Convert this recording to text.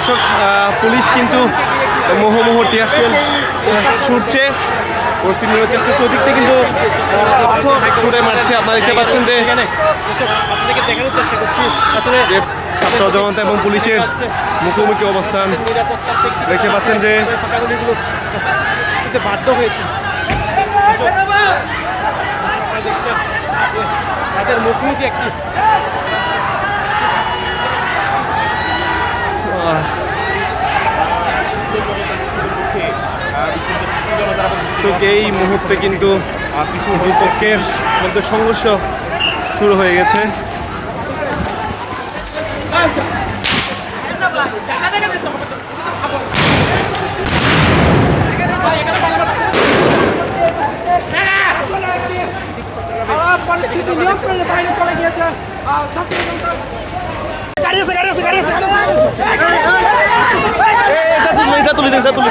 দর্শক পুলিশ কিন্তু মোহমোহ টিয়ারশেল ছুটছে। নেওয়ার চেষ্টা থেকে কিন্তু ছুড়ে মারছে। আপনারা দেখতে পাচ্ছেন যে ছাত্র জনতা এবং পুলিশের মুখোমুখি অবস্থান দেখতে পাচ্ছেন যে বাধ্য হয়েছে। তাদের মুখোমুখি একটি এই মুহূর্তে কিন্তু কিছু দুপক্ষের মধ্যে সংঘর্ষ শুরু হয়ে গেছে। পরিস্থিতি নিয়ন্ত্রণের বাইরে চলে গিয়েছে আহ, ছাত্র জনতা এটা তুলে এটা তুলে এটা তুলে।